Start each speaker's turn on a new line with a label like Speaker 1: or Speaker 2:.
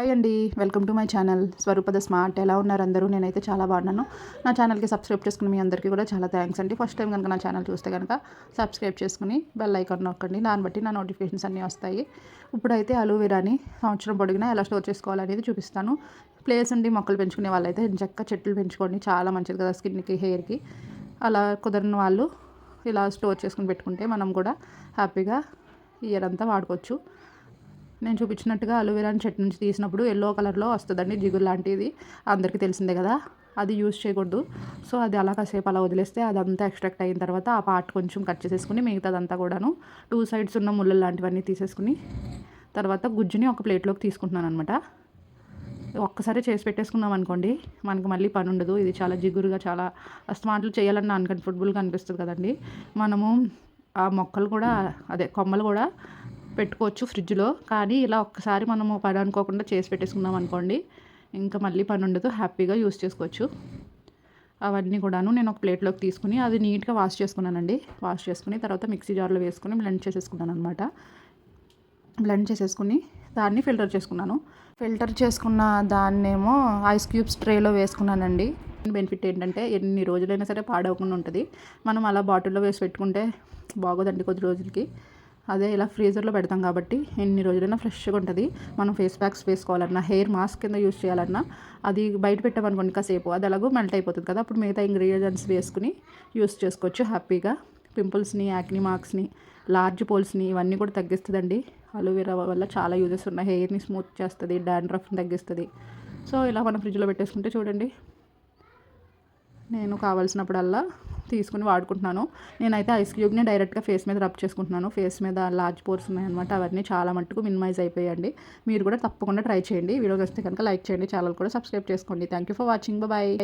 Speaker 1: Hi అండి. Welcome to my channel స్వరూపద smart ఎలా ఉన్నారు అందరూ? నేనైతే చాలా బాగున్నాను. నా ఛానల్కి సబ్స్క్రైబ్ చేసుకుని మీ అందరికీ కూడా చాలా థ్యాంక్స్ అండి. ఫస్ట్ టైం కనుక నా ఛానల్ చూస్తే కనుక సబ్స్క్రైబ్ చేసుకుని బెల్ ఐకాన్ నొక్కండి. దాన్ని బట్టి నా నోటిఫికేషన్స్ అన్నీ వస్తాయి. ఇప్పుడైతే అలోవెరాని సంవత్సరం పొడిగినా ఎలా స్టోర్ చేసుకోవాలనేది చూపిస్తాను. ప్లేస్ ఉండి మొక్కలు పెంచుకునే వాళ్ళైతే చక్క చెట్లు పెంచుకోండి. చాలా మంచిది కదా స్కిన్కి హెయిర్కి అలా కుదరని వాళ్ళు ఇలా స్టోర్ చేసుకుని పెట్టుకుంటే మనం కూడా హ్యాపీగా ఇయర్ అంతా వాడుకోవచ్చు. నేను చూపించినట్టుగా అలోవెరాని చెట్టు నుంచి తీసినప్పుడు ఎల్లో కలర్లో వస్తుందండి జిగురు లాంటిది. అందరికీ తెలిసిందే కదా అది యూస్ చేయకూడదు. సో అది అలా కాసేపు అలా వదిలేస్తే అదంతా ఎక్స్ట్రాక్ట్ అయిన తర్వాత ఆ పార్ట్ కొంచెం కట్ చేసేసుకుని మిగతాదంతా కూడాను టూ సైడ్స్ ఉన్న ముళ్ళు లాంటివన్నీ తీసేసుకుని తర్వాత గుజ్జుని ఒక ప్లేట్లోకి తీసుకుంటున్నాను అనమాట ఒక్కసారి చేసి పెట్టేసుకున్నాం అనుకోండి మనకు మళ్ళీ పని ఉండదు. ఇది చాలా జిగురుగా చాలా స్మార్ట్లు చేయాలన్న అన్కంఫర్టబుల్గా అనిపిస్తుంది కదండి. మనము ఆ మొక్కలు కూడా అదే కొమ్మలు కూడా పెట్టుకోవచ్చు ఫ్రిడ్జ్లో. కానీ ఇలా ఒక్కసారి మనము పని అనుకోకుండా చేసి పెట్టేసుకున్నాం అనుకోండి ఇంకా మళ్ళీ పని ఉండదు. హ్యాపీగా యూస్ చేసుకోవచ్చు. అవన్నీ కూడాను నేను ఒక ప్లేట్లోకి తీసుకుని అది నీట్గా వాష్ చేసుకున్నానండి. వాష్ చేసుకుని తర్వాత మిక్సీ జార్లో వేసుకుని బ్లెండ్ చేసేసుకున్నాను అనమాట బ్లెండ్ చేసేసుకుని దాన్ని ఫిల్టర్ చేసుకున్నాను. ఫిల్టర్ చేసుకున్న దాన్నేమో ఐస్ క్యూబ్స్ ట్రేలో వేసుకున్నానండి. బెనిఫిట్ ఏంటంటే ఎన్ని రోజులైనా సరే పాడవకుండా ఉంటుంది. మనం అలా బాటిల్లో వేసి పెట్టుకుంటే బాగోదండి కొద్ది రోజులకి. అదే ఇలా ఫ్రీజర్లో పెడతాం కాబట్టి ఎన్ని రోజులైనా ఫ్రెష్గా ఉంటుంది. మనం ఫేస్ ప్యాక్స్ వేసుకోవాలన్నా హెయిర్ మాస్క్ కింద యూస్ చేయాలన్నా అది బయట పెట్టామనుకోండి కాసేపు అది ఎలాగో మెల్ట్ అయిపోతుంది కదా. అప్పుడు మిగతా ఇంగ్రీడియంట్స్ వేసుకుని యూస్ చేసుకోవచ్చు హ్యాపీగా. పింపుల్స్ని యాక్ని మార్క్స్ని లార్జ్ పోల్స్ని ఇవన్నీ కూడా తగ్గిస్తుందండి. అలోవెరా వల్ల చాలా యూజెస్ ఉన్నాయి. హెయిర్ని స్మూత్ చేస్తుంది డాండ్రఫ్ని తగ్గిస్తుంది. సో ఇలా మనం ఫ్రిడ్జ్లో పెట్టేసుకుంటే చూడండి. నేను కావాల్సినప్పుడల్లా తీసుకుని వాడుకుంటున్నాను. నేనైతే ఐస్ క్యూబ్ని డైరెక్ట్గా ఫేస్ మీద రబ్ చేసుకుంటున్నాను. ఫేస్ మీద లార్జ్ పోర్స్ ఉన్నాయన్నమాట. అవన్నీ చాలా మట్టుకు మినిమైజ్ అయిపోయాయండి. మీరు కూడా తప్పకుండా ట్రై చేయండి. వీడియో వస్తే కనుక లైక్ చేయండి. ఛానల్ కూడా సబ్స్క్రైబ్ చేసుకోండి. Thank you for watching. Bye.